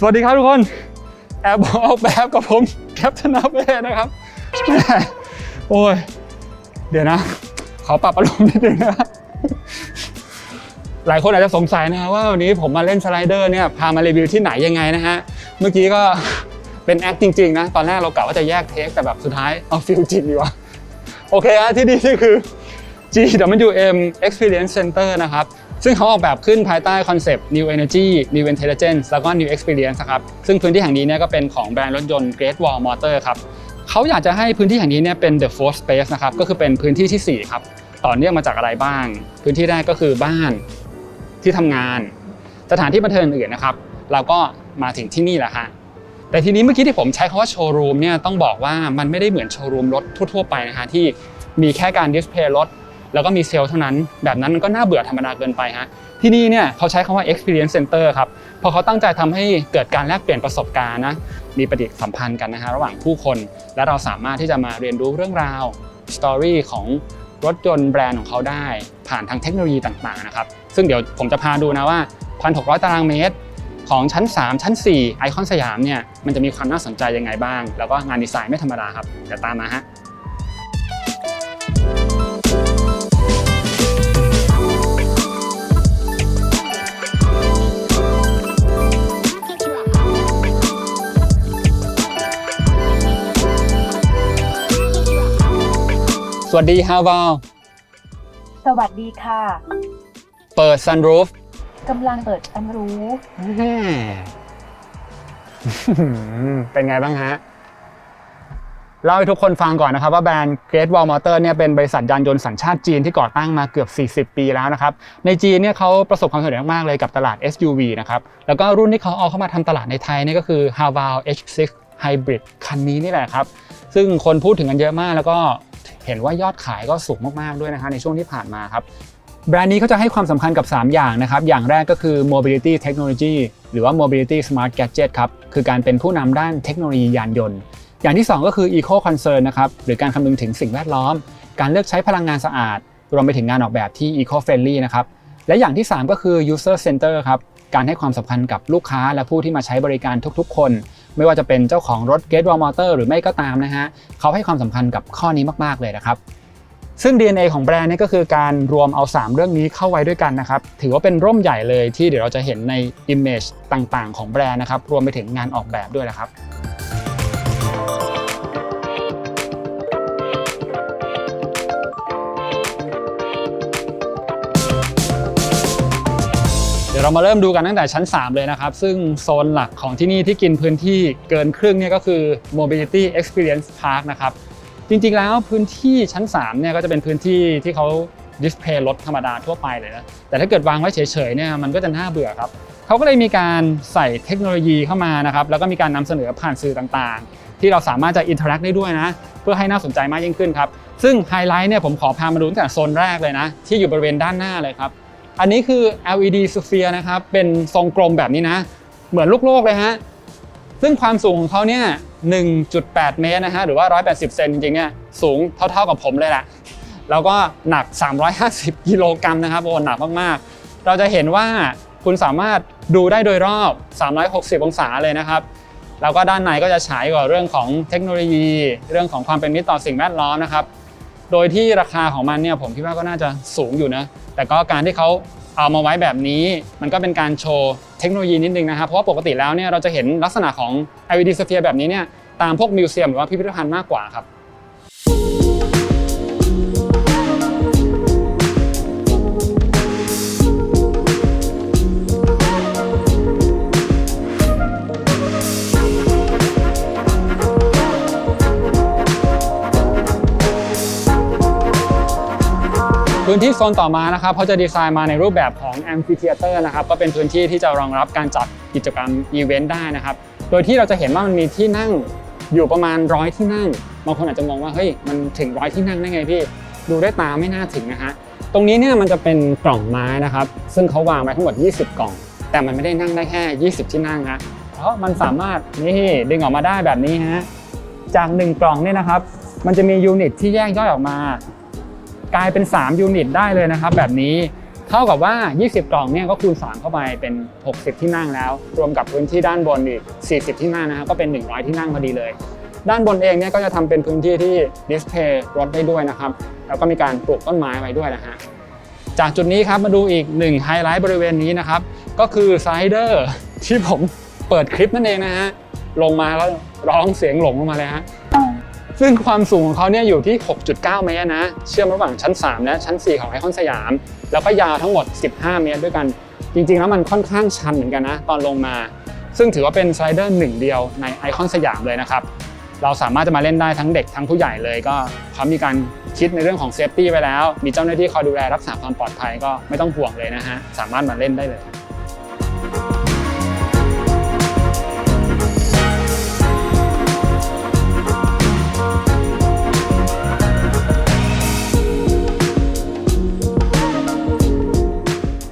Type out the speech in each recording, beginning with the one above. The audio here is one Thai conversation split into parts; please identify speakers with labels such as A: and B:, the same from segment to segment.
A: สวัสดีครับทุกคน แอบบอกออกแบบกับผมแคปชนาเป้นะครับแม่โอ้ย เดี๋ยวนะ ขอปรับอารมณ์นิดนึงนะครับหลายคนอาจจะสงสัยนะครับว่าวันนี้ผมมาเล่นสไลเดอร์เนี่ยพามารีวิวที่ไหนยังไงนะฮะ เมื่อกี้ก็เป็นแอคจริงๆนะ ตอนแรกเรากะว่าจะแยกเทคแต่แบบสุดท้ายเอาฟิลจริงดีกว่า โอเคฮะที่นี่นี่คือ GWM Experience Center นะครับ ซึ่งเขาออกแบบขึ้นภายใต้คอนเซปต์ New Energy New Intelligence แล้วก็ New Experience ครับซึ่งพื้นที่แห่งนี้เนี่ยก็เป็นของแบรนด์รถยนต์ Great Wall Motor ครับเขาอยากจะให้พื้นที่แห่งนี้เนี่ยเป็น the fourth space นะครับก็คือเป็นพื้นที่ที่ 4 ครับต่อเนื่องมาจากอะไรบ้าง พื้นที่แรกก็คือบ้านที่ทำงาน สถานที่บันเทิงอื่นนะครับ เราก็มาถึงที่นี่แหละฮะแต่ทีนี้เมื่อกี้ที่ผมใช้คำว่าโชว์รูมเนี่ยต้องบอกว่ามันไม่ได้เหมือนโชว์รูมรถทั่วๆไปนะฮะที่มีแค่การดิสเพลย์รถ แล้วก็มีเซลล์เท่านั้น แบบนั้นมันก็น่าเบื่อธรรมดาเกินไปฮะที่นี่เนี่ยเขาใช้คำว่า experience center ครับพราะเขาตั้งใจทำให้เกิดการแลกเปลี่ยนประสบการณ์นะมีปฏิสัมพันธ์กันนะฮะระหว่างผู้คน และเราสามารถที่จะมาเรียนรู้เรื่องราวสตอรี่ของรถยนต์แบรนด์ของเขาได้ ผ่านทางเทคโนโลยีต่างๆนะครับซึ่งเดี๋ยวผมจะพาดูนะว่า 1,600 ตารางเมตร ของชั้น 3 ชั้น 4 ไอคอนสยามเนี่ยมันจะมีความน่าสนใจยังไงบ้าง แล้วก็งานดีไซน์ไม่ธรรมดาครับเดี๋ยวตามมาฮะ สวัสดีฮาวาล
B: สวัสดีค่ะ
A: เปิด sunroof
B: กำลังเปิดซันรู้
A: แม่เป็นไงบ้างฮะ เล่าให้ทุกคนฟังก่อนนะครับ ว่าแบรนด์ Great Wall Motor เนี่ยเป็นบริษัทยานยนต์สัญชาติจีนที่ก่อตั้งมาเกือบ 40 ปีแล้วนะครับ ในจีนเนี่ยเขาประสบความสำเร็จมากๆเลยกับตลาด SUV นะครับ แล้วก็รุ่นที่เขาเอาเข้ามาทำตลาดในไทยเนี่ยก็คือ h a v a l H6 Hybrid คันนี้นี่แหละครับ ซึ่งคนพูดถึงกันเยอะมากแล้วก็ เห็นว่ายอดขายก็สูงมากๆด้วยนะฮะในช่วงที่ผ่านมาครับแบรนด์นี้เขาจะให้ความสำคัญกับ 3 อย่างนะครับ อย่างแรกก็คือ mobility technology หรือว่า mobility smart gadget ครับ คือการเป็นผู้นำด้านเทคโนโลยียานยนต์ อย่างที่ 2 ก็คือ eco concern นะครับ หรือการคำนึงถึงสิ่งแวดล้อม การเลือกใช้พลังงานสะอาด รวมไปถึงงานออกแบบที่ eco friendly นะครับ และอย่างที่ 3 ก็คือ user center ครับ การให้ความสำคัญกับลูกค้าและผู้ที่มาใช้บริการทุกๆ คน ไม่ว่าจะเป็นเจ้าของรถ Gate Wall Motor หรือไม่ก็ตามนะฮะเขาให้ความสำคัญกับข้อนี้มากๆเลยนะครับซึ่ง DNA ของแบรนด์นี่ก็คือการรวมเอา 3 เรื่องนี้เข้าไว้ด้วยกันนะครับ ถือว่าเป็นร่มใหญ่เลยที่เดี๋ยวเราจะเห็นใน Image ต่างๆ ของแบรนด์นะครับ รวมไปถึงงานออกแบบด้วยนะครับ ดี๋ยวเรามาเริ่มดูกันตั้งแต่ชั้น 3 เลยนะครับ ซึ่งโซนหลักของที่นี่ที่กินพื้นที่เกินครึ่งเนี่ยก็คือ Mobility Experience Park นะครับ จริงๆแล้วพื้นที่ชั้น3เนี่ยก็จะเป็นพื้นที่ที่เขาดิสเพลย์รถธรรมดาทั่วไปเลยนะ แต่ถ้าเกิดวางไว้เฉยๆเนี่ยมันก็จะน่าเบื่อครับ เขาก็เลยมีการใส่เทคโนโลยีเข้ามานะครับ แล้วก็มีการนำเสนอผ่านสื่อต่างๆ ที่เราสามารถจะอินเทอร์แอคได้ด้วยนะ เพื่อให้น่าสนใจมากยิ่งขึ้นครับ ซึ่งไฮไลท์เนี่ยผมขอพามาดูตั้งแต่โซนแรกเลยนะ ที่อยู่บริเวณด้านหน้าเลยครับ อันนี้คือ LED sphere นะครับ เป็นทรงกลมแบบนี้นะ เหมือนลูกโลกเลยฮะ ซึ่งความสูงของเขาเนี่ย 1.8 เมตรนะฮะ หรือว่า 180 เซนจริงๆ เนี่ย สูงเท่าๆกับผมเลยแหละ แล้วก็หนัก 350 กิโลกรัมนะครับ โอ้ หนักมากๆ เราจะเห็นว่าคุณสามารถดูได้โดยรอบ 360 องศาเลยนะครับ แล้วก็ด้านในก็จะฉายกับเรื่องของเทคโนโลยี เรื่องของความเป็นมิตรต่อสิ่งแวดล้อมนะครับ โดยที่ราคาของมันเนี่ยผมคิดว่าก็น่าจะสูงอยู่นะ แต่ก็การที่เขาเอามาไว้แบบนี้ มันก็เป็นการโชว์เทคโนโลยีนิดนึงนะครับ เพราะว่าปกติแล้วเนี่ยเราจะเห็นลักษณะของ LED sphere แบบนี้เนี่ยตามพวกมิวเซียมหรือว่าพิพิธภัณฑ์มากกว่าครับ พื้นที่โซนต่อมานะครับเขาจะดีไซน์มาในรูปแบบของ Amphitheater นะครับก็เป็นพื้นที่ที่จะรองรับการจัดกิจกรรมอีเวนต์ได้นะครับ โดยที่เราจะเห็นว่ามันมีที่นั่งอยู่ประมาณร้อยที่นั่ง บางคนอาจจะมองว่าเฮ้ยมันถึงร้อยที่นั่งได้ไงพี่ ดูด้วยตาไม่น่าถึงนะฮะตรงนี้เนี่ยมันจะเป็นกล่องไม้นะครับ ซึ่งเขาวางไว้ทั้งหมด 20 กล่อง แต่มันไม่ได้นั่งได้แค่ 20 ที่นั่งฮะเพราะมันสามารถนี่ดึงออกมาได้แบบนี้ฮะจาก 1 กล่องเนี่ยนะครับ มันจะมียูนิตที่แยกย่อยออกมา กลายเป็น 3 ยูนิตได้เลยนะครับ แบบนี้เท่ากับว่า 20 กล่องเนี่ยก็คูณ 3 เข้าไปเป็น 60 ที่นั่งแล้ว รวมกับพื้นที่ด้านบนอีก 40 ที่นั่งนะครับก็เป็น 100 ที่นั่งพอดีเลย ด้านบนเองเนี่ยก็จะทำเป็นพื้นที่ที่ดิสเพย์รถได้ด้วยนะครับ แล้วก็มีการปลูกต้นไม้ไว้ด้วยนะฮะจากจุดนี้ครับมาดูอีกหนึ่งไฮไลท์บริเวณนี้นะครับ ก็คือสไลเดอร์ที่ผมเปิดคลิปนั่นเองนะฮะลงมาแล้วร้องเสียงหลงลงมาเลยฮะ ซึ่งความสูงของเขาเนี่ยอยู่ที่ 6.9 เมตรนะ เชื่อมระหว่างชั้น 3 และชั้น 4 ของไอคอนสยาม แล้วก็ยาวทั้งหมด 15 เมตรด้วยกัน จริงๆ แล้วมันค่อนข้างชันเหมือนกันนะ ตอนลงมา ซึ่งถือว่าเป็นสไลเดอร์หนึ่งเดียวในไอคอนสยามเลยนะครับ เราสามารถจะมาเล่นได้ทั้งเด็กทั้งผู้ใหญ่เลยก็เขามีการคิดในเรื่องของเซฟตี้ไว้แล้ว มีเจ้าหน้าที่คอยดูแลรักษาความปลอดภัยก็ไม่ต้องห่วงเลยนะฮะ สามารถมาเล่นได้เลย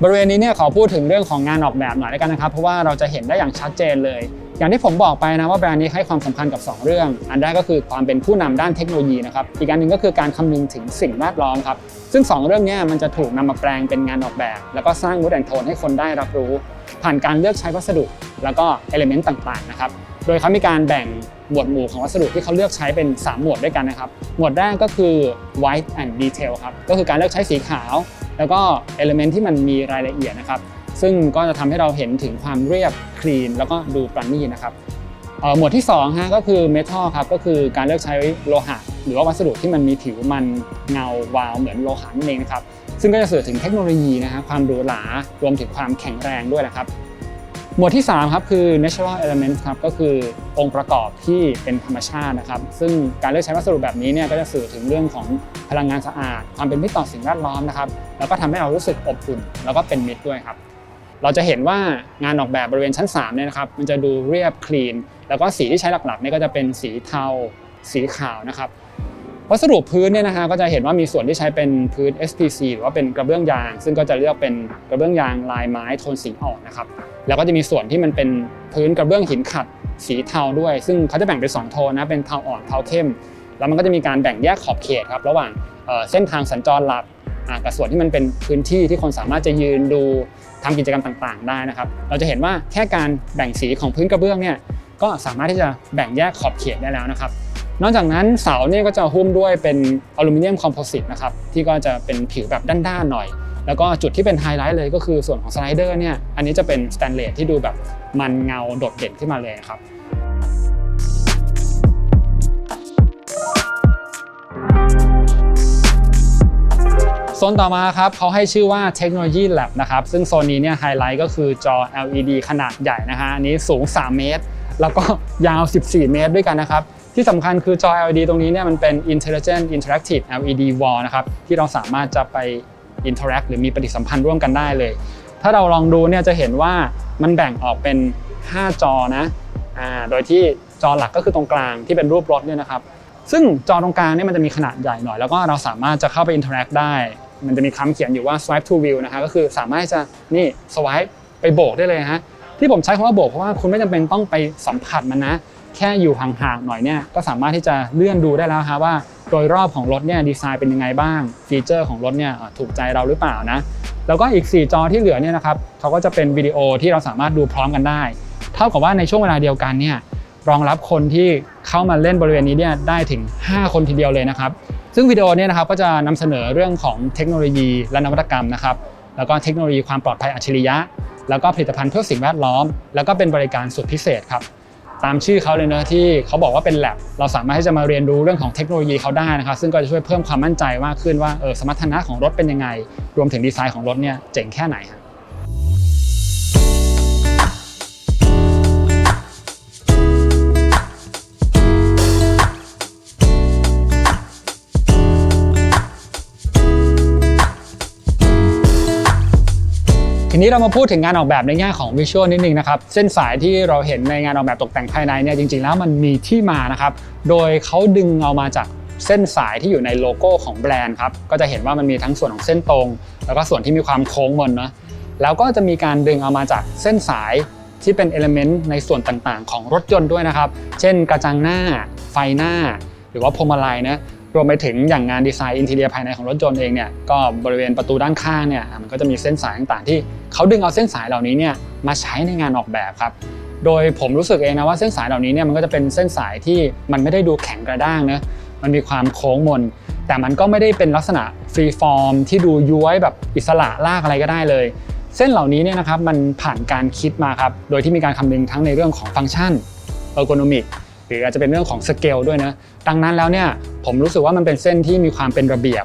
A: บริเวณนี้เนี่ยขอพูดถึงเรื่องของงานออกแบบหน่อยแล้วกันนะครับ เพราะว่าเราจะเห็นได้อย่างชัดเจนเลย อย่างที่ผมบอกไปนะว่าแบรนด์นี้ให้ความสำคัญกับ 2 เรื่อง อันแรกก็คือความเป็นผู้นำด้านเทคโนโลยีนะครับอีกอันหนึ่งก็คือการคำนึงถึงสิ่งแวดล้อมครับซึ่ง 2 เรื่องนี้มันจะถูกนำมาแปลงเป็นงานออกแบบ แล้วก็สร้างมูดแอนโทนให้คนได้รับรู้ ผ่านการเลือกใช้วัสดุ แล้วก็เอลิเมนต์ต่างๆนะครับโดยเขามีการแบ่งหมวดหมู่ของวัสดุที่เขาเลือกใช้เป็น 3 หมวดด้วยกันนะครับ หมวดแรกก็คือ white and detail ครับ ก็คือการเลือกใช้สีขาว แล้วก็เอลเมนที่มันมีรายละเอียดนะครับ ซึ่งก็จะทำให้เราเห็นถึงความเรียบคลีน แล้วก็ดูปราณีตนะครับหมวดที่2ฮะก็คือเมทัลครับก็คือการเลือกใช้โลหะ หรือว่าวัสดุที่มันมีผิวมันเงาวาวเหมือนโลหะนั่นเองนะครับซึ่งก็จะสื่อถึงเทคโนโลยีนะฮะความหรูหรารวมถึงความแข็งแรงด้วยนะครับ หมวดที่3ครับคือ natural elements ครับก็คือองค์ประกอบที่เป็นธรรมชาตินะครับ ซึ่งการเลือกใช้วัสดุแบบนี้เนี่ยก็จะสื่อถึงเรื่องของพลังงานสะอาด ความเป็นมิตรต่อสิ่งแวดล้อมนะครับแล้วก็ทำให้เรารู้สึกอบอุ่น แล้วก็เป็นมิตรด้วยครับ เราจะเห็นว่างานออกแบบบริเวณชั้น3เนี่ยนะครับมันจะดูเรียบคลีนแล้วก็สีที่ใช้หลักๆเนี่ยก็จะเป็นสีเทาสีขาวนะครับวัสดุพื้นเนี่ยนะฮะก็จะเห็นว่ามีส่วนที่ใช้เป็นพื้น SPC หรือว่าเป็นกระเบื้องยาง ซึ่งก็จะเลือกเป็นกระเบื้องยางลายไม้โทนสีอ่อนนะครับ แล้วก็จะมีส่วนที่มันเป็นพื้นกระเบื้องหินขัดสีเทาด้วย ซึ่งเขาจะแบ่งเป็น2โทนนะเป็นเทาอ่อนเทาเข้ม แล้วมันก็จะมีการแบ่งแยกขอบเขตครับระหว่างเส้นทางสัญจรหลักกับส่วนที่มันเป็นพื้นที่ที่คนสามารถจะยืนดูทำกิจกรรมต่างๆ ได้นะครับ เราจะเห็นว่าแค่การแบ่งสีของพื้นกระเบื้องเนี่ยก็สามารถที่จะแบ่งแยกขอบเขตได้แล้วนะครับ นอกจากนั้นเสาเนี่ยก็จะหุ้มด้วยเป็นอลูมิเนียมคอมโพสิตนะครับที่ก็จะเป็นผิวแบบด้านๆหน่อย แล้วก็จุดที่เป็นไฮไลท์เลยก็คือส่วนของสไลเดอร์เนี่ยอันนี้จะเป็นสแตนเลสที่ดูแบบมันเงาโดดเด่นขึ้นมาเลยครับโซนต่อมาครับเขาให้ชื่อว่าเทคโนโลยี Lab นะครับ ซึ่งโซนนี้เนี่ยไฮไลท์ก็คือจอ LED ขนาดใหญ่นะฮะอันนี้สูง 3 เมตร แล้วก็ยาว 14 เมตรด้วยกันนะครับ ที่สำคัญคือจอ LED ตรงนี้เนี่ยมันเป็น Intelligent Interactive LED Wall นะครับ ที่เราสามารถจะไป interact หรือมีปฏิสัมพันธ์ร่วมกันได้เลย ถ้าเราลองดูเนี่ยจะเห็นว่ามันแบ่งออกเป็น 5 จอนะอ่าโดยที่จอหลักก็คือตรงกลางที่เป็นรูปรถเนี่ยนะครับ ซึ่งจอตรงกลางเนี่ยมันจะมีขนาดใหญ่หน่อย แล้วก็เราสามารถจะเข้าไป interact ได้ มันจะมีคำเขียนอยู่ว่า swipe to view นะฮะก็คือสามารถจะนี่ swipe ไปโบกได้เลยฮะที่ผมใช้คำว่าโบกเพราะว่าคุณไม่จำเป็นต้องไปสัมผัสมันนะ แค่อยู่ห่างๆหน่อยเนี่ยก็สามารถที่จะเลื่อนดูได้แล้วฮะว่า โดยรอบของรถเนี่ยดีไซน์เป็นยังไงบ้าง ฟีเจอร์ของรถเนี่ยถูกใจเราหรือเปล่านะ แล้วก็อีก 4 จอที่เหลือเนี่ยนะครับเขาก็จะเป็นวิดีโอที่เราสามารถดูพร้อมกันได้ เท่ากับว่าในช่วงเวลาเดียวกันเนี่ยรองรับคนที่เข้ามาเล่นบริเวณนี้เนี่ยได้ถึง 5 คนทีเดียวเลยนะครับ ซึ่งวิดีโอเนี่ยนะครับก็จะนำเสนอเรื่องของเทคโนโลยีและนวัตกรรมนะครับ แล้วก็เทคโนโลยีความปลอดภัยอัจฉริยะ แล้วก็ผลิตภัณฑ์เพื่อสิ่งแวดล้อม แล้วก็เป็นบริการสุดพิเศษครับ ตามชื่อเขาเลยนะที่เขาบอกว่าเป็น lab เราสามารถที่จะมาเรียนรู้เรื่องของเทคโนโลยีเขาได้นะครับซึ่งก็จะช่วยเพิ่มความมั่นใจมากขึ้นว่าเออสมรรถนะของรถเป็นยังไง รวมถึงดีไซน์ของรถเนี่ยเจ๋งแค่ไหนครับ ทีนี้เรามาพูดถึงงานออกแบบในแง่ของวิชวลนิดนึงนะครับ เส้นสายที่เราเห็นในงานออกแบบตกแต่งภายในเนี่ยจริงๆแล้วมันมีที่มานะครับ โดยเขาดึงเอามาจากเส้นสายที่อยู่ในโลโก้ของแบรนด์ครับ ก็จะเห็นว่ามันมีทั้งส่วนของเส้นตรง แล้วก็ส่วนที่มีความโค้งมนเนาะแล้วก็จะมีการดึงเอามาจากเส้นสายที่เป็นเอลเมนต์ในส่วนต่างๆ ของรถยนต์ด้วยนะครับ เช่นกระจังหน้า ไฟหน้า หรือว่าพวงมาลัยนะ รวมไปถึงอย่างงานดีไซน์อินทีเรียภายในของรถยนต์เองเนี่ยก็บริเวณประตูด้านข้างเนี่ยมันก็จะมีเส้นสายต่างๆ ที่เขาดึงเอาเส้นสายเหล่านี้เนี่ยมาใช้ในงานออกแบบครับโดยผมรู้สึกเองนะว่าเส้นสายเหล่านี้เนี่ยมันก็จะเป็นเส้นสายที่มันไม่ได้ดูแข็งกระด้างนะมันมีความโค้งมน แต่มันก็ไม่ได้เป็นลักษณะฟรีฟอร์มที่ดูย้วยแบบอิสระลากอะไรก็ได้เลย เส้นเหล่านี้เนี่ยนะครับมันผ่านการคิดมาครับโดยที่มีการคำนึงทั้งในเรื่องของฟังก์ชันเออร์โกนมิก หรืออาจจะเป็นเรื่องของสเกลด้วยนะดังนั้นแล้วเนี่ยผมรู้สึกว่ามันเป็นเส้นที่มีความเป็นระเบียบ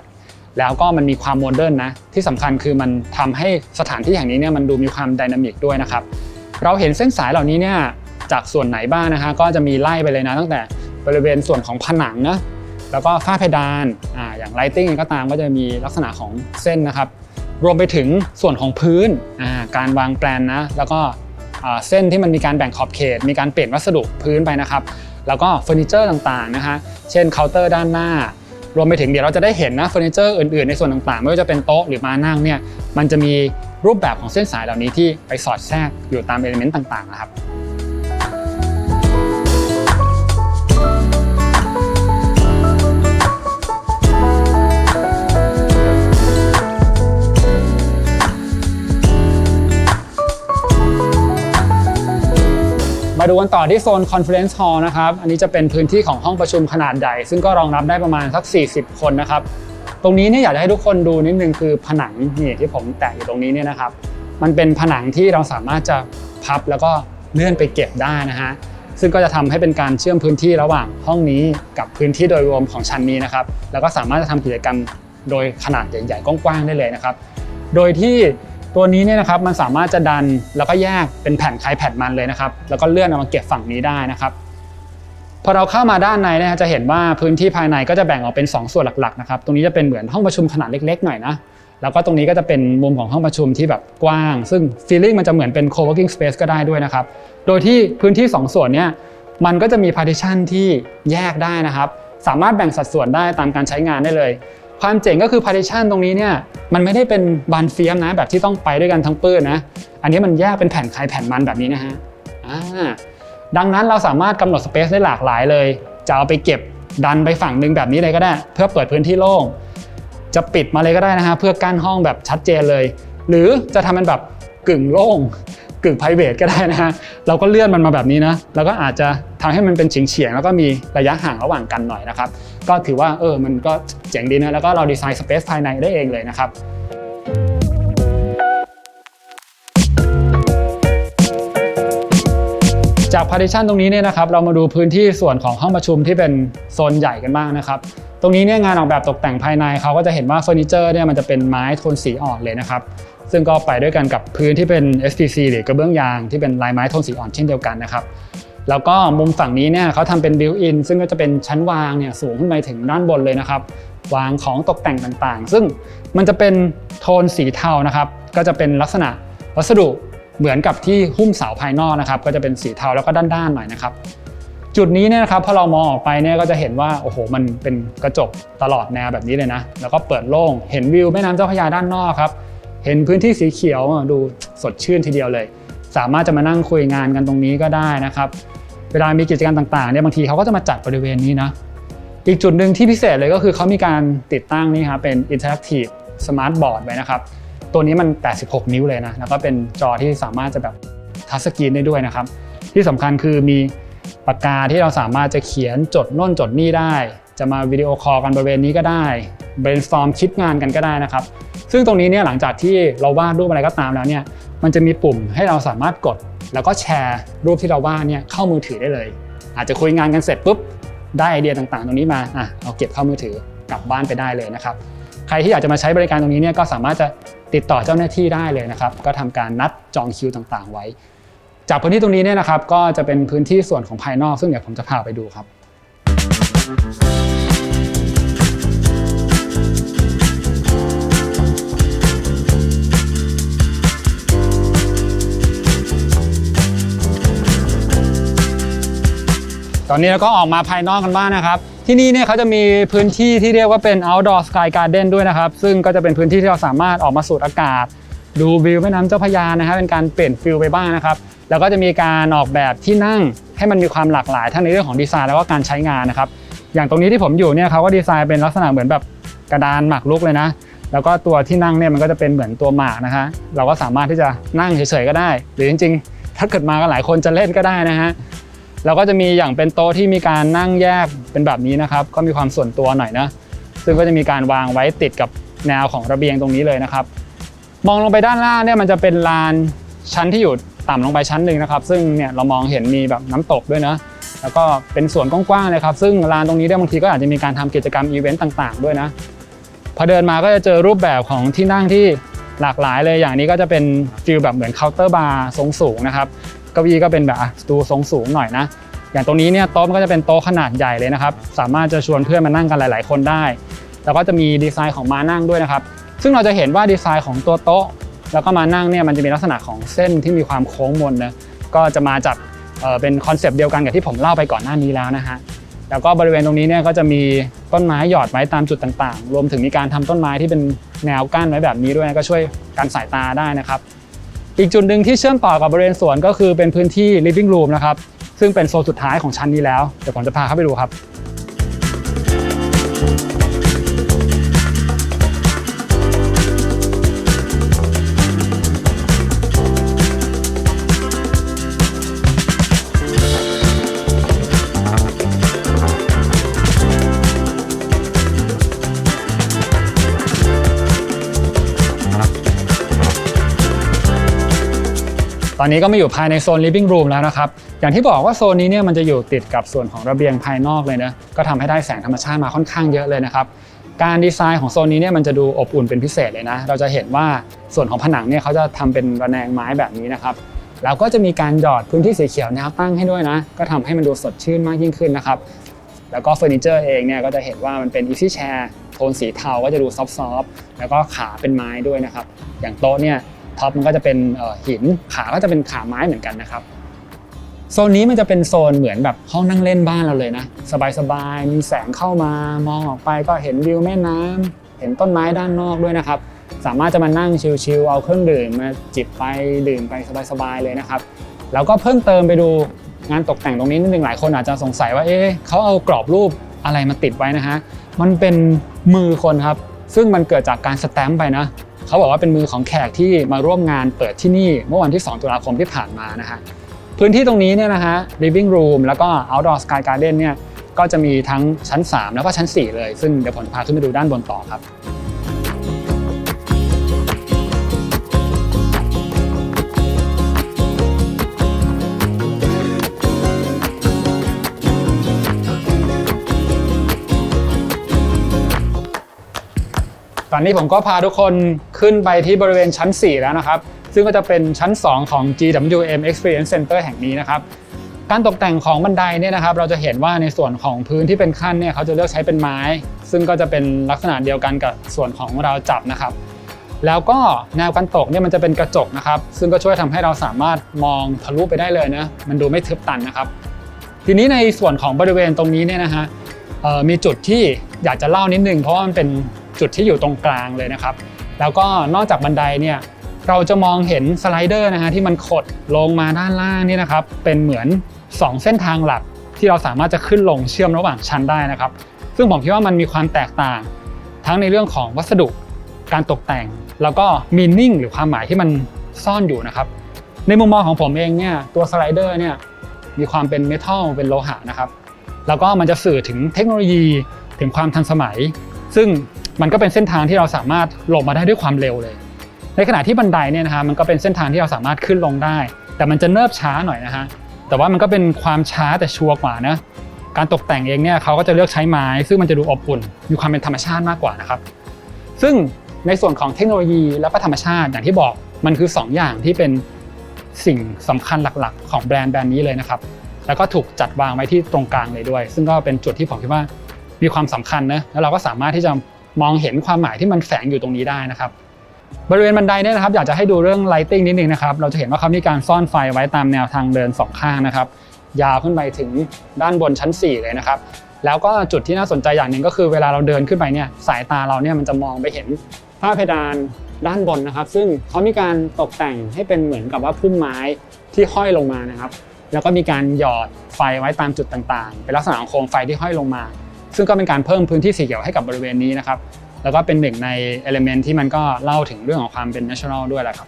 A: แล้วก็มันมีความโมเดิร์นนะที่สำคัญคือมันทำให้สถานที่แห่งนี้เนี่ยมันดูมีความไดนามิกด้วยนะครับเราเห็นเส้นสายเหล่านี้เนี่ยจากส่วนไหนบ้างนะฮะก็จะมีไล่ไปเลยนะตั้งแต่บริเวณส่วนของผนังนะแล้วก็ฝ้าเพดานอ่าอย่างไลติ้งก็ตามก็จะมีลักษณะของเส้นนะครับ รวมไปถึงส่วนของพื้นอ่าการวางแปลนนะแล้วก็เส้นที่มันมีการแบ่งขอบเขต มีการเปลี่ยนวัสดุพื้นไปนะครับ แล้วก็เฟอร์นิเจอร์ต่างๆนะคะ เช่นเคาน์เตอร์ด้านหน้า รวมไปถึงเดี๋ยวเราจะได้เห็นนะเฟอร์นิเจอร์อื่นๆ ในส่วนต่างๆ ไม่ว่าจะเป็นโต๊ะหรือมานั่งเนี่ย มันจะมีรูปแบบของเส้นสายเหล่านี้ที่ไปสอดแทรกอยู่ตามเอลิเมนต์ต่างๆนะครับ มาดูกันต่อที่โซน Conference Hall นะครับ อันนี้จะเป็นพื้นที่ของห้องประชุมขนาดใหญ่ ซึ่งก็รองรับได้ประมาณสัก 40 คนนะครับ ตรงนี้เนี่ยอยากจะให้ทุกคนดูนิดนึงคือผนังนี่ที่ผมแตะอยู่ตรงนี้เนี่ยนะครับ มันเป็นผนังที่เราสามารถจะพับแล้วก็เลื่อนไปเก็บได้นะฮะ ซึ่งก็จะทำให้เป็นการเชื่อมพื้นที่ระหว่างห้องนี้กับพื้นที่โดยรวมของชั้นนี้นะครับ แล้วก็สามารถจะทำกิจกรรมโดยขนาดใหญ่ๆกว้างๆได้เลยนะครับ โดยที่ ตัวนี้เนี่ยนะครับมันสามารถจะดันแล้วก็แยกเป็นแผ่นใครแผ่นมันเลยนะครับ แล้วก็เลื่อนเอามาเก็บฝั่งนี้ได้นะครับพอเราเข้ามาด้านในเนยจะเห็นว่าพื้นที่ภายในก็จะแบ่งออกเป็น 2 ส่วนหลักๆนะครับ ตรงนี้จะเป็นเหมือนห้องประชุมขนาดเล็กๆหน่อยนะ แล้วก็ตรงนี้ก็จะเป็นมุมของห้องประชุมที่แบบกว้าง ซึ่ง feeling มันจะเหมือนเป็น co-working space ก็ได้ด้วยนะครับ โดยที่พื้นที่ 2 ส่วนเนี้ยมันก็จะมี partition ที่แยกได้นะครับ สามารถแบ่งสัดส่วนได้ตามการใช้งานได้เลย ความเจ๋งก็คือ partition ตรงนี้เนี่ยมันไม่ได้เป็นบานเฟียมนะ แบบที่ต้องไปด้วยกันทั้งปื้นนะ อันนี้มันแยกเป็นแผ่นใครแผ่นมันแบบนี้นะฮะดังนั้นเราสามารถกำหนดสเปซได้หลากหลายเลย จะเอาไปเก็บดันไปฝั่งหนึ่งแบบนี้เลยก็ได้ เพื่อเปิดพื้นที่โล่งจะปิดมาเลยก็ได้นะฮะเพื่อกั้นห้องแบบชัดเจนเลย หรือจะทำมันแบบกึ่งโล่งกึ่ง p r i v a t ก็ได้นะฮะเราก็เลื่อนมันมาแบบนี้นะแล้วก็อาจจะทำให้มันเป็นเฉียงๆแล้วก็มีระยะห่างระหว่างกันหน่อยนะครับ ก็ถือว่าเออมันก็เจ๋งดีนะแล้วก็เราดีไซน์สเปซภายในได้เองเลยนะครับจาก partition ตรงนี้เนี่ยนะครับเรามาดูพื้นที่ส่วนของห้องประชุมที่เป็นโซนใหญ่กันบ้างนะครับ ตรงนี้เนี่ยงานออกแบบตกแต่งภายในเขาก็จะเห็นว่าเฟอร์นิเจอร์เนี่ยมันจะเป็นไม้โทนสีอ่อนเลยนะครับ ซึ่งก็ไปด้วยกันกับพื้นที่เป็น SPC หรือกระเบื้องยางที่เป็นลายไม้โทนสีอ่อนเช่นเดียวกันนะครับ แล้วก็มุมฝั่งนี้เนี่ยเขาทำเป็นบิวอินซึ่งก็จะเป็นชั้นวางเนี่ยสูงขึ้นไปถึงด้านบนเลยนะครับ วางของตกแต่งต่างๆ ซึ่งมันจะเป็นโทนสีเทานะครับ ก็จะเป็นลักษณะวัสดุเหมือนกับที่หุ้มเสาภายนอกนะครับ ก็จะเป็นสีเทาแล้วก็ด้านๆหน่อยนะครับจุดนี้เนี่ยนะครับพอเรามองออกไปเนี่ยก็จะเห็นว่าโอ้โหมันเป็นกระจกตลอดแนวแบบนี้เลยนะ แล้วก็เปิดโล่งเห็นวิวแม่น้ำเจ้าพระยาด้านนอกครับ เห็นพื้นที่สีเขียวดูสดชื่นทีเดียวเลย สามารถจะมานั่งคุยงานกันตรงนี้ก็ได้นะครับ เวลามีกิจกรรมต่างๆเนี่ยบางทีเขาก็จะมาจัดบริเวณนี้นะอีกจุดหนึ่งที่พิเศษเลยก็คือเขามีการติดตั้งนี่ครับเป็น Interactive Smart Board ไว้นะครับ ตัวนี้มัน 86 นิ้วเลยนะ แล้วก็เป็นจอที่สามารถจะแบบทัชสกรีนได้ด้วยนะครับ ที่สำคัญคือมีปากกาที่เราสามารถจะเขียนจดน่นจดนี่ได้ จะมาวิดีโอคอลกันบริเวณนี้ก็ได้ brainstorm คิดงานกันก็ได้นะครับ ซึ่งตรงนี้เนี่ยหลังจากที่เราวาดรูปอะไรก็ตามแล้วเนี่ย มันจะมีปุ่มให้เราสามารถกด แล้วก็แชร์รูปที่เราวาดเนี่ยเข้ามือถือได้เลย อาจจะคุยงานกันเสร็จปุ๊บได้ไอเดียต่างๆ ตรงนี้มาอะเอาเก็บเข้ามือถือกลับบ้านไปได้เลยนะครับใครที่อยากจะมาใช้บริการตรงนี้เนี่ยก็สามารถจะติดต่อเจ้าหน้าที่ได้เลยนะครับ ก็ทำการนัดจองคิวต่างๆ ไว้ จากพื้นที่ตรงนี้เนี่ยนะครับ ก็จะเป็นพื้นที่ส่วนของภายนอก ซึ่งเดี๋ยวผมจะพาไปดูครับ ตอนนี้เราก็ออกมาภายนอกกันบ้างนะครับ ที่นี่เนี่ยเขาจะมีพื้นที่ที่เรียกว่าเป็น outdoor sky garden ด้วยนะครับ ซึ่งก็จะเป็นพื้นที่ที่เราสามารถออกมาสูดอากาศ ดูวิวแม่น้ำเจ้าพระยานะครับเป็นการเปลี่ยนฟิลไปบ้างนะครับ แล้วก็จะมีการออกแบบที่นั่งให้มันมีความหลากหลายทั้งในเรื่องของดีไซน์แล้วก็การใช้งานนะครับ อย่างตรงนี้ที่ผมอยู่เนี่ยเขาก็ดีไซน์เป็นลักษณะเหมือนแบบกระดานหมากรุกเลยนะ แล้วก็ตัวที่นั่งเนี่ยมันก็จะเป็นเหมือนตัวหมากนะคะ เราก็สามารถที่จะนั่งเฉยๆก็ได้ หรือจริงๆ ถ้าเกิดมากันหลายคนจะเล่นก็ได้นะฮะ เราก็จะมีอย่างเป็นโต๊ะที่มีการนั่งแยกเป็นแบบนี้นะครับ ก็มีความส่วนตัวหน่อยนะ ซึ่งก็จะมีการวางไว้ติดกับแนวของระเบียงตรงนี้เลยนะครับ มองลงไปด้านล่างเนี่ยมันจะเป็นลานชั้นที่อยู่ต่ำลงไปชั้นหนึ่งนะครับ ซึ่งเนี่ยเรามองเห็นมีแบบน้ำตกด้วยนะ แล้วก็เป็นสวนกว้างๆเลยครับ ซึ่งลานตรงนี้เนี่ยบางทีก็อาจจะมีการทำกิจกรรมอีเวนต์ต่างๆ ด้วยนะ พอเดินมาก็จะเจอรูปแบบของที่นั่งที่หลากหลายเลยอย่างนี้ก็จะเป็นฟิลแบบเหมือนเคาน์เตอร์บาร์ทรงสูงนะครับ เก้าอี้ก็เป็นแบบอะสตูทรงสูงหน่อยนะ อย่างตรงนี้เนี่ยโต๊ะมันก็จะเป็นโต๊ะขนาดใหญ่เลยนะครับ สามารถจะชวนเพื่อนมานั่งกันหลาย ๆ คนได้ แล้วก็จะมีดีไซน์ของมานั่งด้วยนะครับ ซึ่งเราจะเห็นว่าดีไซน์ของตัวโต๊ะ แล้วก็มานั่งเนี่ยมันจะมีลักษณะของเส้นที่มีความโค้งมนนะก็จะมาจากเป็นคอนเซปต์เดียวกันกับที่ผมเล่าไปก่อนหน้านี้แล้วนะฮะแล้วก็บริเวณตรงนี้เนี่ยก็จะมีต้นไม้หยอดไว้ตามจุดต่างๆ รวมถึงมีการทำต้นไม้ที่เป็นแนวกั้นไว้แบบนี้ด้วยก็ช่วยกันสายตาได้นะครับ อีกจุดหนึ่งที่เชื่อมต่อกับบริเวณสวนก็คือเป็นพื้นที่ living room นะครับซึ่งเป็นโซนสุดท้ายของชั้นนี้แล้วเดี๋ยวผมจะพาเข้าไปดูครับ ตอนนี้ก็มาอยู่ภายในโซน living room แล้วนะครับ อย่างที่บอกว่าโซนนี้เนี่ยมันจะอยู่ติดกับส่วนของระเบียงภายนอกเลยนะ ก็ทำให้ได้แสงธรรมชาติมาค่อนข้างเยอะเลยนะครับ การดีไซน์ของโซนนี้เนี่ยมันจะดูอบอุ่นเป็นพิเศษเลยนะ เราจะเห็นว่าส่วนของผนังเนี่ยเขาจะทำเป็นระแนงไม้แบบนี้นะครับ แล้วก็จะมีการหยอดพื้นที่สีเขียวแนวตั้งให้ด้วยนะ ก็ทำให้มันดูสดชื่นมากยิ่งขึ้นนะครับ แล้วก็เฟอร์นิเจอร์เองเนี่ยก็จะเห็นว่ามันเป็น easy chair โทนสีเทาก็จะดูซอฟต์ๆแล้วก็ขาเป็นไม้ด้วยนะครับ อย่างโต๊ะเนี่ย ท็อปมันก็จะเป็นหินขาก็จะเป็นขาไม้เหมือนกันนะครับโซนนี้มันจะเป็นโซนเหมือนแบบห้องนั่งเล่นบ้านเราเลยนะสบายๆมีแสงเข้ามามองออกไปก็เห็นวิวแม่น้ำเห็นต้นไม้ด้านนอกด้วยนะครับ สามารถจะมานั่งชิลๆเอาเครื่องดื่มมาจิบไปดื่มไปสบายๆเลยนะครับ แล้วก็เพิ่มเติมไปดูงานตกแต่งตรงนี้นิดนึงหลายคนอาจจะสงสัยว่าเอ๊ะเขาเอากรอบรูปอะไรมาติดไว้นะฮะมันเป็นมือคนครับ ซึ่งมันเกิดจากการสแตมป์ไปนะ เขาบอกว่าเป็นมือของแขกที่มาร่วมงานเปิดที่นี่เมื่อวันที่ 2 ตุลาคมที่ผ่านมานะฮะพื้นที่ตรงนี้เนี่ยนะฮะ living room แล้วก็ outdoor sky garden เนี่ยก็จะมีทั้งชั้น 3 แล้วก็ชั้น 4 เลย ซึ่งเดี๋ยวผมจะพาขึ้นไปดูด้านบนต่อครับ ตอนนี้ผมก็พาทุกคนขึ้นไปที่บริเวณชั้น 4 แล้วนะครับ ซึ่งก็จะเป็นชั้น 2 ของ GWM Experience Center แห่งนี้นะครับ การตกแต่งของบันไดเนี่ยนะครับ เราจะเห็นว่าในส่วนของพื้นที่เป็นขั้นเนี่ยเขาจะเลือกใช้เป็นไม้ ซึ่งก็จะเป็นลักษณะเดียวกันกับส่วนของเราจับนะครับ แล้วก็แนวกันตกเนี่ยมันจะเป็นกระจกนะครับ ซึ่งก็ช่วยทำให้เราสามารถมองทะลุไปได้เลยนะ มันดูไม่ทึบตันนะครับ ทีนี้ในส่วนของบริเวณตรงนี้เนี่ยนะฮะมีจุดที่อยากจะเล่านิดนึงเพราะว่ามันเป็น จุดที่อยู่ตรงกลางเลยนะครับ แล้วก็นอกจากบันไดเนี่ยเราจะมองเห็นสไลเดอร์นะฮะที่มันขดลงมาด้านล่างนี่นะครับเป็นเหมือน 2 เส้นทางหลักที่เราสามารถจะขึ้นลงเชื่อมระหว่างชั้นได้นะครับ ซึ่งผมคิดว่ามันมีความแตกต่าง ทั้งในเรื่องของวัสดุการตกแต่ง แล้วก็มีนิ่งหรือความหมายที่มันซ่อนอยู่นะครับ ในมุมมองของผมเองเนี่ยตัวสไลเดอร์เนี่ยมีความเป็นเมทัลเป็นโลหะนะครับ แล้วก็มันจะสื่อถึงเทคโนโลยีถึงความทันสมัย ซึ่ง มันก็เป็นเส้นทางที่เราสามารถลงมาได้ด้วยความเร็วเลย ในขณะที่บันไดเนี่ยนะฮะมันก็เป็นเส้นทางที่เราสามารถขึ้นลงได้ แต่มันจะเนิบช้าหน่อยนะฮะแต่ว่ามันก็เป็นความช้าแต่ชัวร์กว่านะการตกแต่งเองเนี่ยเขาก็จะเลือกใช้ไม้ ซึ่งมันจะดูอบอุ่นมีความเป็นธรรมชาติมากกว่านะครับ ซึ่งในส่วนของเทคโนโลยีและก็ธรรมชาติอย่างที่บอกมันคือ 2 อย่างที่เป็นสิ่งสำคัญหลักๆ ของแบรนด์แบรนด์นี้เลยนะครับ แล้วก็ถูกจัดวางไว้ที่ตรงกลางเลยด้วย ซึ่งก็เป็นจุดที่ผมคิดว่ามีความสำคัญนะแล้วเราก็สามารถที่จะ มองเห็นความหมายที่มันแฝงอยู่ตรงนี้ได้นะครับ บริเวณบันไดเนี่ยนะครับ อยากจะให้ดูเรื่อง lighting นิดนึงนะครับ เราจะเห็นว่าเขามีการซ่อนไฟไว้ตามแนวทางเดินสองข้างนะครับ ยาวขึ้นไปถึงด้านบนชั้น 4 เลยนะครับ แล้วก็จุดที่น่าสนใจอย่างหนึ่งก็คือเวลาเราเดินขึ้นไปเนี่ยสายตาเราเนี่ยมันจะมองไปเห็นฝ้าเพดานด้านบนนะครับ ซึ่งเขามีการตกแต่งให้เป็นเหมือนกับว่าพุ่มไม้ที่ห้อยลงมานะครับ แล้วก็มีการหยอดไฟไว้ตามจุดต่างๆ เป็นลักษณะของโคมไฟที่ห้อยลงมา ซึ่งก็เป็นการเพิ่มพื้นที่สีเขียวให้กับบริเวณนี้นะครับ แล้วก็เป็นหนึ่งในเอลิเมนที่มันก็เล่าถึงเรื่องของความเป็น national ด้วยแหละครับ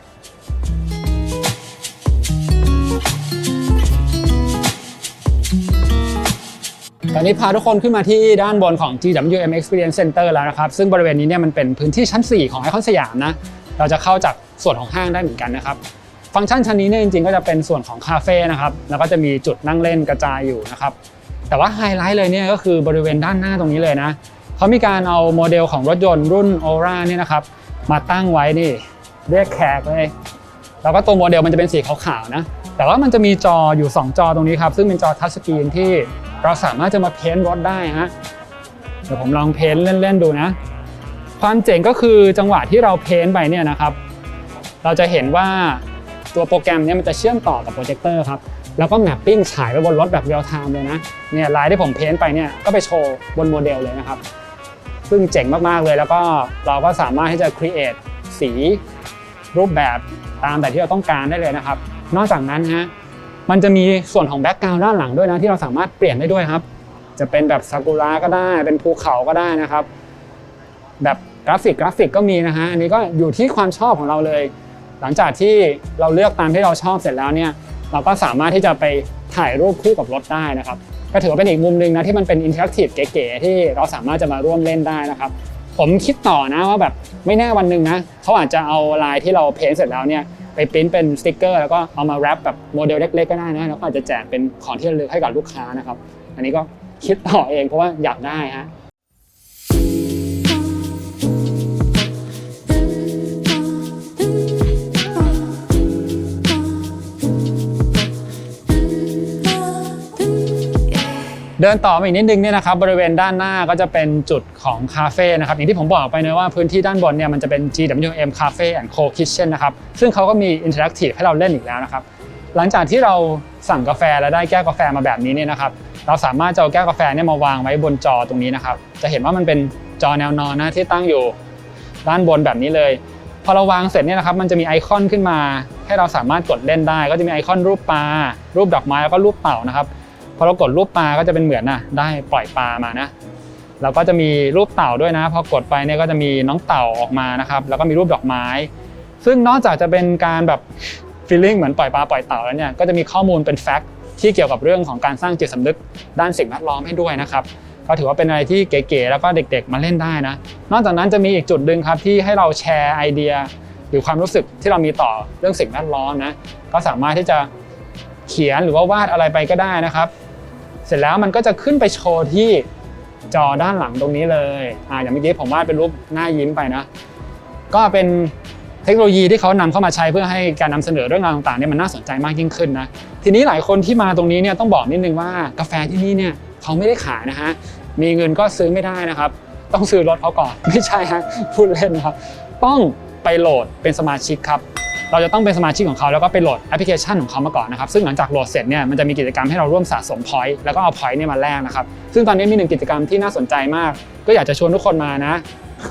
A: ตอนนี้พาทุกคนขึ้นมาที่ด้านบนของ GWM Experience Center แล้วนะครับ ซึ่งบริเวณนี้เนี่ยมันเป็นพื้นที่ชั้น 4 ของไอคอนสยามนะ เราจะเข้าจากส่วนของห้างได้เหมือนกันนะครับ ฟังก์ชันชั้นนี้เนี่ยจริงๆ ก็จะเป็นส่วนของคาเฟ่นะครับ แล้วก็จะมีจุดนั่งเล่นกระจายอยู่นะครับ แต่ว่าไฮไลท์เลยเนี่ยก็คือบริเวณด้านหน้าตรงนี้เลยนะเขามีการเอาโมเดลของรถยนต์รุ่น Aura เนี่ยนะครับมาตั้งไว้นี่เรียกแขกเลยแล้วก็ตัวโมเดลมันจะเป็นสีขาวๆนะแต่ว่ามันจะมีจออยู่ 2 จอตรงนี้ครับ ซึ่งเป็นจอทัชสกรีนที่เราสามารถจะมาเพ้นท์รถได้ฮะเดี๋ยวผมลองเพ้นท์เล่นๆดูนะ ความเจ๋งก็คือจังหวะที่เราเพ้นท์ไปเนี่ยนะครับ เราจะเห็นว่าตัวโปรแกรมเนี้มันจะเชื่อมต่อกับโปรเจคเตอร์ครับ แล้วก็แมปปิ้งฉายไปบนรถแบบเรียลไทม์เลยนะเนี่ยลายที่ผมเพ้นท์ไปเนี่ยก็ไปโชว์บนโมเดลเลยนะครับซึ่งเจ๋งมากๆเลยแล้วก็เราก็สามารถที่จะ create สีรูปแบบตามแบบที่เราต้องการได้เลยนะครับ นอกจากนั้นฮะมันจะมีส่วนของแบ็กกราวด์ด้านหลังด้วยนะที่เราสามารถเปลี่ยนได้ด้วยครับ จะเป็นแบบซากุระก็ได้ เป็นภูเขาก็ได้นะครับ แบบกราฟิกกราฟิกก็มีนะฮะอันนี้ก็อยู่ที่ความชอบของเราเลย หลังจากที่เราเลือกตามที่เราชอบเสร็จแล้วเนี่ย เราก็สามารถที่จะไปถ่ายรูปคู่กับรถได้นะครับ ก็ถือว่าเป็นอีกมุมหนึ่งนะที่มันเป็นอินเทอร์แอคทีฟเก๋ๆที่เราสามารถจะมาร่วมเล่นได้นะครับ ผมคิดต่อนะว่าแบบไม่แน่วันหนึ่งนะเขาอาจจะเอาลายที่เราเพ้นท์เสร็จแล้วเนี่ยไปปริ้นเป็นสติกเกอร์แล้วก็เอามาแรปแบบโมเดลเล็กๆก็ได้นะแล้วก็อาจจะแจกเป็นของที่ระลึกให้กับลูกค้านะครับ อันนี้ก็คิดต่อเองเพราะว่าอยากได้ฮะ เดินต่อมาอีกนิดนึงเนี่ยนะครับบริเวณด้านหน้าก็จะเป็นจุดของคาเฟ่นะครับอย่างที่ผมบอกไปนะว่าพื้นที่ด้านบนเนี่ยมันจะเป็น GWM Cafe and Co Kitchen นะครับซึ่งเขาก็มีอินเทอร์แอคทีฟให้เราเล่นอีกแล้วนะครับหลังจากที่เราสั่งกาแฟแล้วได้แก้วกาแฟมาแบบนี้เนี่ยนะครับเราสามารถจะเอาแก้วกาแฟเนี่ยมาวางไว้บนจอตรงนี้นะครับจะเห็นว่ามันเป็นจอแนวนอนนะที่ตั้งอยู่ด้านบนแบบนี้เลยพอเราวางเสร็จเนี่ยนะครับมันจะมีไอคอนขึ้นมา ให้เราสามารถกดเล่นได้ ก็จะมีไอคอนรูปปลารูปดอกไม้แล้วก็รูปเต่านะครับ อเรากดรูปปลาก็จะเป็นเหมือนนะได้ปล่อยปลามานะแล้วก็จะมีรูปเต่าด้วยนะ พอกดไปเนี่ยก็จะมีน้องเต่าออกมานะครับ แล้วก็มีรูปดอกไม้ ซึ่งนอกจากจะเป็นการแบบฟีลลิ่งเหมือนปล่อยปลาปล่อยเต่าแล้วเนี่ยก็จะมีข้อมูลเป็นแฟกต์ที่เกี่ยวกับเรื่องของการสร้างจิตสำนึกด้านสิ่งแวดล้อมให้ด้วยนะครับก็ถือว่าเป็นอะไรที่เก๋ๆแล้วก็เด็กๆมาเล่นได้นะ นอกจากนั้นจะมีอีกจุดหนึ่งครับที่ให้เราแชร์ไอเดีย หรือความรู้สึกที่เรามีต่อเรื่องสิ่งแวดล้อมนะก็สามารถที่จะเขียนหรือว่าวาดอะไรไปก็ได้นะครับ เสร็จแล้วมันก็จะขึ้นไปโชว์ที่จอด้านหลังตรงนี้เลยอ่าอย่างเมื่อกี้ผมวาดเป็นรูปหน้ายิ้มไปนะ ก็เป็นเทคโนโลยีที่เขานำเข้ามาใช้เพื่อให้การนำเสนอเรื่องราวต่างๆเนี่ยมันน่าสนใจมากยิ่งขึ้นนะ ทีนี้หลายคนที่มาตรงนี้เนี่ยต้องบอกนิดนึงว่ากาแฟที่นี่เนี่ยเขาไม่ได้ขายนะฮะ มีเงินก็ซื้อไม่ได้นะครับ ต้องซื้อรถเขาก่อน ไม่ใช่ฮะ พูดเล่นนะครับ ต้อง ไปโหลดเป็นสมาชิกครับเราจะต้องเป็นสมาชิกของเขาแล้วก็ไปโหลดแอปพลิเคชันของเขามาก่อนนะครับซึ่งหลังจากโหลดเสร็จเนี่ยมันจะมีกิจกรรมให้เราร่วมสะสมพอยต์แล้วก็เอาพอยต์เนี่ยมาแลกนะครับซึ่งตอนนี้มีหนึ่งกิจกรรมที่น่าสนใจมาก ก็อยากจะชวนทุกคนมานะ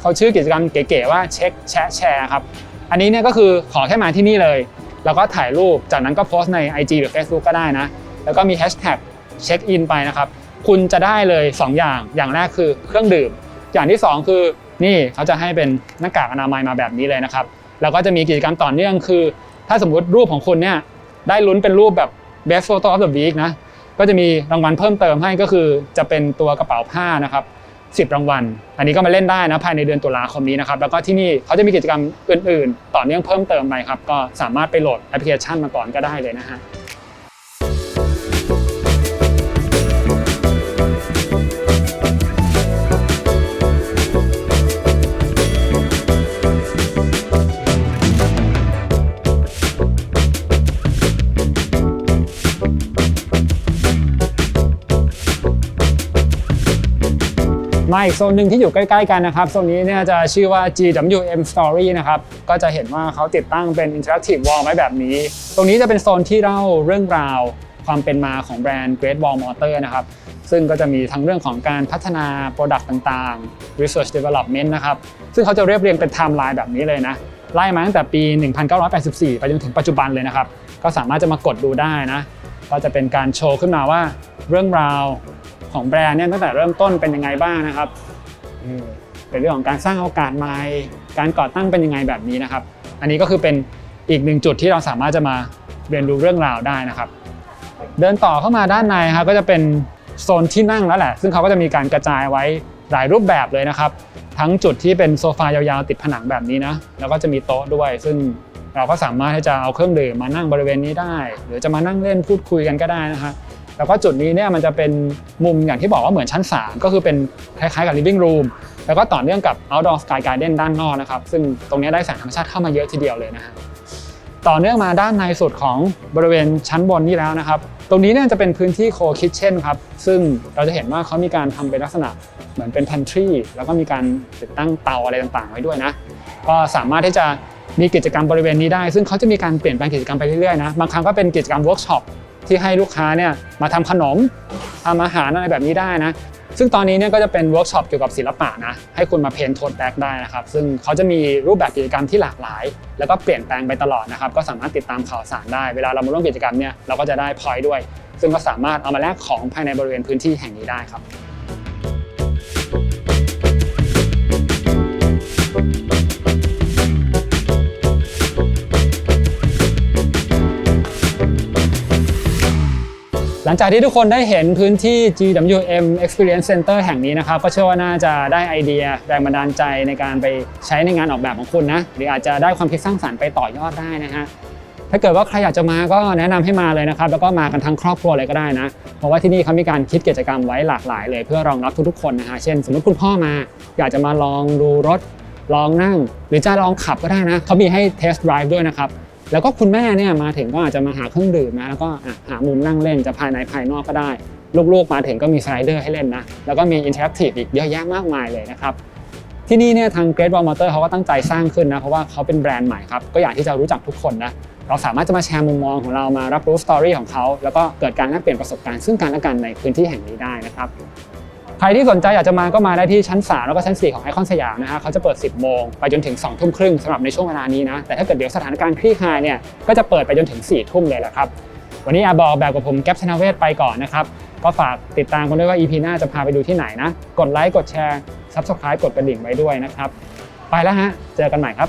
A: เขาชื่อกิจกรรมเก๋ๆว่าเช็คแชะแชร์ครับอันนี้เนี่ยก็คือขอแค่มาที่นี่เลย แล้วก็ถ่ายรูปจากนั้นก็โพสต์ใน IG หรือ Facebook ก็ได้นะ แล้วก็มีแฮชแท็กเช็คอินไปนะครับคุณจะได้เลย 2 อย่างอย่างแรกคือเครื่องดื่ม อย่างที่ 2 คือ นี่เขาจะให้เป็นหน้ากากอนามัยมาแบบนี้เลยนะครับ แล้วก็จะมีกิจกรรมต่อเนื่องคือ ถ้าสมมุติรูปของคุณเนี่ยได้ลุ้นเป็นรูปแบบ best photo of the week นะก็จะมีรางวัลเพิ่มเติมให้ก็คือจะเป็นตัวกระเป๋าผ้านะครับ10 รางวัล อันนี้ก็มาเล่นได้นะภายในเดือนตุลาคมนี้นะครับ แล้วก็ที่นี่เขาจะมีกิจกรรมอื่น ๆ ต่อเนื่องเพิ่มเติมไปครับ ก็สามารถไปโหลดแอปพลิเคชันมาก่อนก็ได้เลยนะฮะ มาอีกโซนหนึ่งที่อยู่ใกล้ ๆ กันนะครับโซนนี้เนี่ยจะชื่อว่า GWM Story นะครับก็จะเห็นว่าเขาติดตั้งเป็น Interactive Wall ไว้แบบนี้ ตรงนี้จะเป็นโซนที่เล่าเรื่องราวความเป็นมาของแบรนด์ Great Wall Motor นะครับซึ่งก็จะมีทั้งเรื่องของการพัฒนา Product ต่างๆ Research Development นะครับซึ่งเขาจะเรียบเรียงเป็นไทม์ไลน์แบบนี้เลยนะไล่มาตั้งแต่ปี 1984 ไปจนถึงปัจจุบันเลยนะครับ ก็สามารถจะมากดดูได้นะ ก็จะเป็นการโชว์ขึ้นมาว่าเรื่องราว ของแบรนด์เนี่ยตั้งแต่เริ่มต้นเป็นยังไงบ้างนะครับอืมเป็นเรื่องของการสร้างโอกาสใหม่ การก่อตั้งเป็นยังไงแบบนี้นะครับ อันนี้ก็คือเป็นอีกหนึ่งจุดที่เราสามารถจะมาเรียนรู้เรื่องราวได้นะครับ เดินต่อเข้ามาด้านในครับก็จะเป็นโซนที่นั่งแล้วแหละ ซึ่งเขาก็จะมีการกระจายไว้หลายรูปแบบเลยนะครับ ทั้งจุดที่เป็นโซฟายาวๆติดผนังแบบนี้นะ แล้วก็จะมีโต๊ะด้วย ซึ่งเราก็สามารถที่จะเอาเครื่องดื่มมานั่งบริเวณนี้ได้ หรือจะมานั่งเล่นพูดคุยกันก็ได้นะฮะ แล้วก็จุดนี้เนี่ยมันจะเป็นมุมอย่างที่บอกว่าเหมือนชั้น 3 ก็คือเป็นคล้ายๆกับ living room แล้วก็ต่อเนื่องกับ outdoor sky garden ด้านนอกนะครับ ซึ่งตรงนี้ได้แสงธรรมชาติเข้ามาเยอะทีเดียวเลยนะฮะต่อเนื่องมาด้านในสุดของบริเวณชั้นบนนี่แล้วนะครับ ตรงนี้เนี่ยจะเป็นพื้นที่โคคิทเช่นครับ ซึ่งเราจะเห็นว่าเขามีการทำเป็นลักษณะเหมือนเป็น pantry แล้วก็มีการติดตั้งเตาอะไรต่างๆ ไว้ด้วยนะ ก็สามารถที่จะมีกิจกรรมบริเวณนี้ได้ ซึ่งเขาจะมีการเปลี่ยนแปลงกิจกรรมไปเรื่อยๆนะ บางครั้งก็เป็นกิจกรรมเวิร์กช็อป ที่ให้ลูกค้าเนี่ยมาทำขนมทำอาหารอะไรแบบนี้ได้นะ ซึ่งตอนนี้เนี่ยก็จะเป็นเวิร์กช็อปเกี่ยวกับศิลปะนะให้คุณมาเพนโทนแบ็กได้นะครับ ซึ่งเขาจะมีรูปแบบกิจกรรมที่หลากหลาย แล้วก็เปลี่ยนแปลงไปตลอดนะครับ ก็สามารถติดตามข่าวสารได้เวลาเรามาร่วมกิจกรรมเนี่ยเราก็จะได้พอยต์ด้วย ซึ่งก็สามารถเอามาแลกของภายในบริเวณพื้นที่แห่งนี้ได้ครับ ลังจากที่ทุกคนได้เห็นพื้นที่ GWM Experience Center แห่งนี้นะครับ ก็เชื่อว่าน่าจะได้ไอเดียแรงบันดาลใจในการไปใช้ในงานออกแบบของคุณนะ หรืออาจจะได้ความคิดสร้างสรรค์ไปต่อยอดได้นะฮะถ้าเกิดว่าใครอยากจะมาก็แนะนำให้มาเลยนะครับ แล้วก็มากันทั้งครอบครัวเลยก็ได้นะ เพราะว่าที่นี่เขามีการคิดกิจกรรมไว้หลากหลายเลย เพื่อรองรับทุกๆคนนะฮะเช่น สมมติคุณพ่อมาอยากจะมาลองดูรถลองนั่ง หรือจะลองขับก็ได้นะเขามีให้เทสต์ไดรฟ์ด้วยนะครับ แล้วก็คุณแม่เนี่ยมาถึงก็อาจจะมาหาเครื่องดื่มนะแล้วก็หามุมนั่งเล่นจะภายในภายนอกก็ได้ ลูกๆมาถึงก็มีสไลเดอร์ให้เล่นนะแล้วก็มีอินเทอร์แอคทีฟอีกเยอะแยะมากมายเลยนะครับที่นี่เนี่ยทาง Great Wall Motor เขาก็ตั้งใจสร้างขึ้นนะเพราะว่าเขาเป็นแบรนด์ใหม่ครับก็อยากที่จะรู้จักทุกคนนะเราสามารถจะมาแชร์มุมมองของเรามารับรู้สตอรี่ของเขาแล้วก็เกิดการแลกเปลี่ยนประสบการณ์ซึ่งกันและกันในพื้นที่แห่งนี้ได้นะครับ ใครที่สนใจอยากจะมาก็มาได้ที่ชั้น 3 แล้วก็ชั้น 4 ของไอคอนสยามนะฮะเขาจะเปิด 10 โมงไปจนถึง 2 ทุ่มครึ่งสำหรับในช่วงเวลานี้นะ แต่ถ้าเกิดเดี๋ยวสถานการณ์คลี่คลายเนี่ยก็จะเปิดไปจนถึง 4 ทุ่มเลยแหละครับ วันนี้อาบอกแบบกับผมแก๊ปชนาเวศไปก่อนนะครับก็ฝากติดตามกันด้วยว่า EP หน้าจะพาไปดูที่ไหนนะ กดไลค์กดแชร์ Subscribe กดกระดิ่งไว้ด้วยนะครับ ไปแล้วฮะ เจอกันใหม่ครับ